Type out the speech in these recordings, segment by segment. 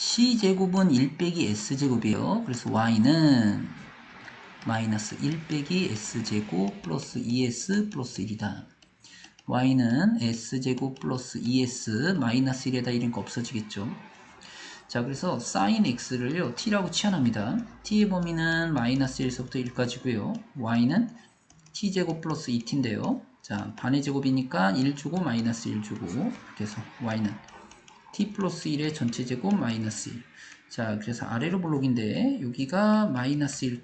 c제곱은 1 빼기 s제곱이에요. 그래서 y는 마이너스 1 빼기 s제곱 플러스 2s 플러스 1이다. y는 s제곱 플러스 2s 마이너스 1에다 이런 거 없어지겠죠. 자 그래서 sin x를요 t라고 치환합니다. t의 범위는 마이너스 1에서부터 1까지고요. y는 t제곱 플러스 2t인데요. 자 반의 제곱이니까 1 주고 마이너스 1 주고 이렇게 해서 y는 t 플러스 1의 전체 제곱 마이너스 1. 자, 그래서 아래로 블록인데 여기가 마이너스 1,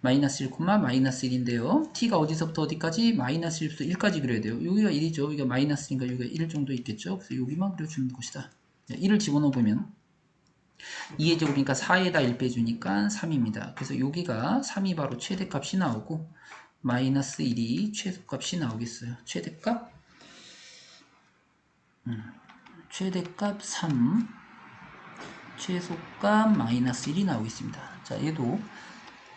마이너스 1, 마이너스 1인데요. t가 어디서부터 어디까지? 마이너스 1부터 1까지 그려야 돼요. 여기가 1이죠. 여기가 마이너스니까 여기가 1 정도 있겠죠. 그래서 여기만 그려주는 것이다. 1을 집어넣어 보면 2의 제곱이니까 4에다 1 빼주니까 3입니다. 그래서 여기가 3이 바로 최대값이 나오고 마이너스 1이 최소값이 나오겠어요. 최대값? 음. 최대값 3 최소값 마이너스 1이 나오겠습니다. 자 얘도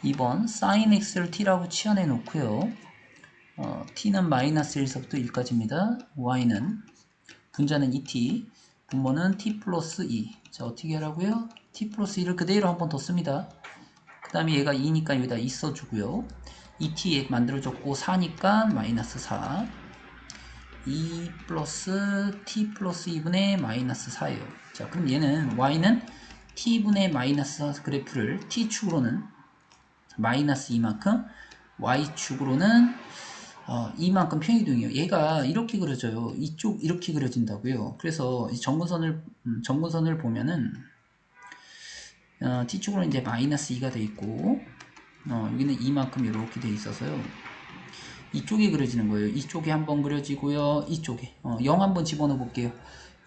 2번 sin x를 t라고 치환해 놓고요. 어, t는 마이너스 1에서부터 1까지입니다. y는 분자는 2t 분모는 t 플러스 2. 자 어떻게 하라고요? t 플러스 2를 그대로 한 번 더 씁니다. 그 다음에 얘가 2니까 여기다 2 써주고요. 2t 만들어줬고 4니까 마이너스 4 2 플러스 t 플러스 2분의 마이너스 4예요. 자, 그럼 얘는 y는 t분의 마이너스 4 그래프를 t축으로는 마이너스 2만큼 y축으로는 어, 이만큼 평이동이에요. 얘가 이렇게 그려져요. 이쪽 이렇게 그려진다고요. 그래서 정근선을 음, 정근선을 보면은 어, t축으로 이제 마이너스 2가 돼 있고 어, 여기는 이만큼 이렇게 돼 있어서요. 이쪽에 그려지는 거예요. 이쪽에 한번 그려지고요. 이쪽에 어, 0 한번 집어넣어 볼게요.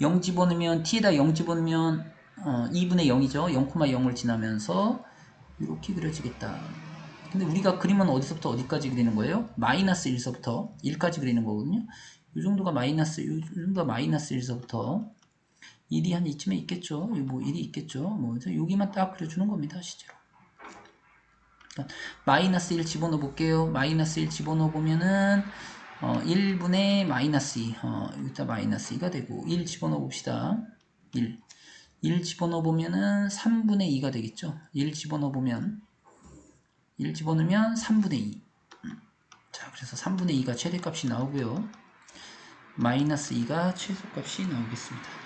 0 집어넣으면 t에다 0 집어넣으면 어, 2분의 0이죠. 0,0을 지나면서 이렇게 그려지겠다. 근데 우리가 그림은 어디서부터 어디까지 그리는 거예요? 마이너스 1서부터 1까지 그리는 거거든요. 이 정도가 마이너스, 이 정도가 마이너스 1서부터 1이 한 이쯤에 있겠죠. 뭐 1이 있겠죠. 뭐 여기만 딱 그려주는 겁니다. 실제로. 마이너스 1 집어넣어 볼게요. 마이너스 1 집어넣어 보면은 어, 1분의 마이너스 2 어, 여기다 마이너스 2가 되고 1 집어넣어 봅시다. 1 1 집어넣어 보면은 3분의 2가 되겠죠. 1 집어넣어 보면 1 집어넣으면 3분의 2 자, 그래서 3분의 2가 최대값이 나오고요. 마이너스 2가 최소값이 나오겠습니다.